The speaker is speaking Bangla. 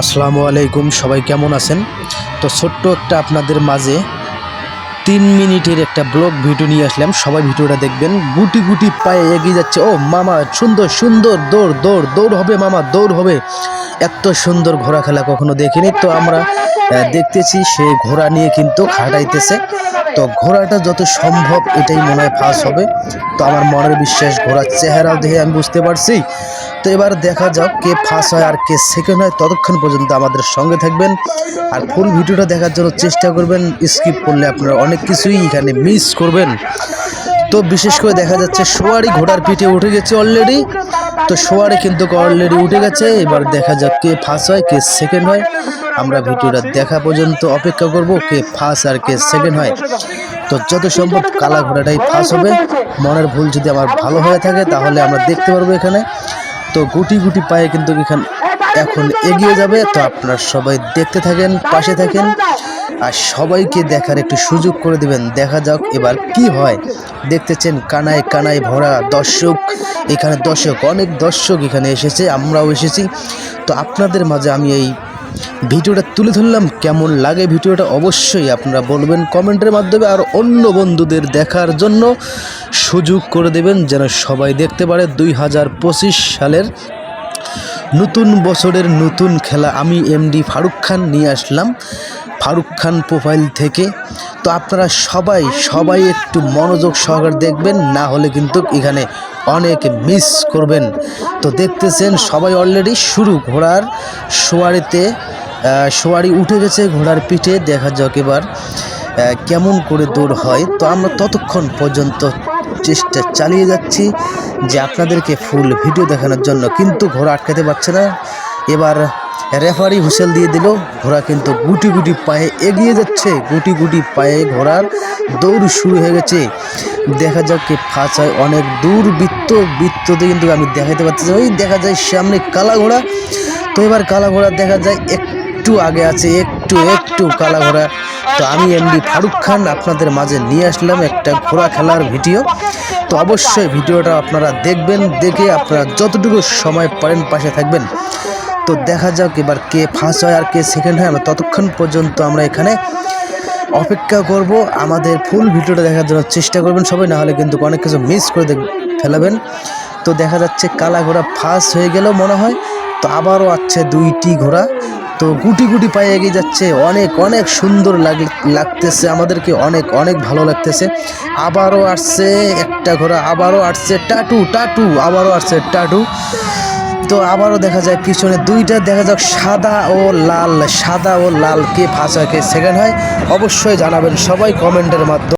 আসসালামু আলাইকুম, সবাই কেমন আছেন? তো ছোট্ট একটা আপনাদের মাঝে তিন মিনিটের একটা ব্লগ ভিডিও নিয়ে আসলাম। সবাই ভিডিওটা দেখবেন। গুটি গুটি পায়ে এগিয়ে যাচ্ছে। ও মামা, সুন্দর সুন্দর, দৌড় দৌড় দৌড় হবে মামা, দৌড় হবে। এত সুন্দর ঘোড়া খেলা কখনো দেখিনি। তো আমরা দেখতেছি সে ঘোড়া নিয়ে কিন্তু খাটাইতেছে। তো ঘোড়াটা যত সম্ভব এটাই মনে হয় ফাঁস হবে। তো আমার মনের বিশ্বাস, ঘোড়ার চেহারাও দেখে আমি বুঝতে পারছি। তো এবার দেখা যাক কে ফার্স্ট হয় আর কে সেকেন্ড হয়। ততক্ষণ পর্যন্ত আমাদের সঙ্গে থাকবেন আর ফুল ভিডিওটা দেখার জন্য চেষ্টা করবেন স্কিপ করলে আপনারা অনেক কিছুই এখানে মিস করবেন। তো বিশেষ করে দেখা যাচ্ছে সোয়ারি ঘোড়ার পিঠে উঠে গেছে অলরেডি তো সোয়ারি কিন্তু অলরেডি উঠে গেছে। এবার দেখা যাক কে ফার্স্ট হয়, কে সেকেন্ড হয়। আমরা ভিডিওটা দেখা পর্যন্ত অপেক্ষা করব কে ফার্স্ট আর কে সেকেন্ড হয়। তো যত সম্ভব কালা ঘোড়াটাই ফার্স্ট হবে। মনের ভুল যদি আমার ভালো হয়ে থাকে, তাহলে আমরা দেখতে পারব এখানে। তো গুটি গুটি পায়ে কিন্তু এখান এখন এগিয়ে যাবে। তো আপনারা সবাই দেখতে থাকেন, পাশে থাকেন আর সবাইকে দেখার একটু সুযোগ করে দিবেন। দেখা যাক এবার কি হয়। দেখতেছেন কানায় কানায় ভরা দর্শক, এখানে দর্শক, অনেক দর্শক এখানে এসেছে, আমরাও এসেছি। তো আপনাদের মাঝে আমি এই ভিডিওটা তুলে ধরলাম, কেমন লাগে ভিডিওটা অবশ্যই আপনারা বলবেন কমেন্টের মাধ্যমে আর অন্য বন্ধুদের দেখার জন্য সুযোগ করে দেবেন যেন সবাই দেখতে পারে দুই হাজার পঁচিশ সালের নতুন বছরের নতুন খেলা। আমি এমডি ফারুক খান নিয়ে আসলাম, ফারুক খান প্রোফাইল থেকে। তো আপনারা সবাই সবাই একটু মনোযোগ সহকারে দেখবেন, না হলে কিন্তু এখানে অনেক মিস করবেন। তো দেখতেছেন সবাই অলরেডি শুরু ঘোড়ার সোয়ারিতে সোয়ারি উঠে গেছে ঘোড়ার পিঠে, দেখা যাক এবার কেমন করে দৌড় হয়। তো আমরা ততক্ষণ পর্যন্ত চেষ্টা চালিয়ে যাচ্ছি যে আপনাদেরকে ফুল ভিডিও দেখানোর জন্য। কিন্তু ঘোড়া আটকাতে পারছে না। এবার রেফারি হুসেল দিয়ে দিল। ঘোড়া কিন্তু গুটি গুটি পায়ে এগিয়ে যাচ্ছে। গুটি গুটি পায়ে ঘোড়ার দৌড় শুরু হয়ে গেছে। দেখা যাক কে ফাঁস হয় অনেক দূর বৃত্ত। বৃত্ততে কিন্তু আমি দেখাতে পারতেছি ওই দেখা যায় সামনে কালা ঘোড়া। তো এবার কালা ঘোড়া দেখা যায় একটু আগে আছে। একটু একটু কালা ঘোড়া। তো আমি এমডি ফারুক খান আপনাদের মাঝে নিয়ে আসলাম একটা ঘোড়া খেলার ভিডিও। তো অবশ্যই ভিডিওটা আপনারা দেখবেন, দেখে আপনারা যতটুকু সময় পারেন পাশে থাকবেন। তো দেখা যাক এবার কে ফার্স্ট হয় আর কে সেকেন্ড হয়। আমরা ততক্ষণ পর্যন্ত আমরা এখানে অপেক্ষা করব। আমাদের ফুল ভিডিওটা দেখার জন্য চেষ্টা করবেন সবাই, না হলে কিন্তু অনেক কিছু মিস করে ফেলাবেন। তো দেখা যাচ্ছে কালা ঘোড়া ফার্স্ট হয়ে গেল মনে হয়। তো আবারও আছে দুইটি ঘোড়া। তো গুটি গুটি পায়ে এগিয়ে যাচ্ছে। অনেক অনেক সুন্দর লাগ- লাগতেছে আমাদেরকে। অনেক অনেক ভালো লাগতেছে। আবারও আসছে একটা ঘোড়া, আবারও আসছে টাটু টাটু, আবারও আসছে টাটু। তো আবারও দেখা যায় পিছনে দুইটা, দেখা যাক সাদা ও লাল, সাদা ও লাল কে ফাঁসা কে সেকেন্ড হয়। অবশ্যই জানাবেন সবাই কমেন্টের মাধ্যমে।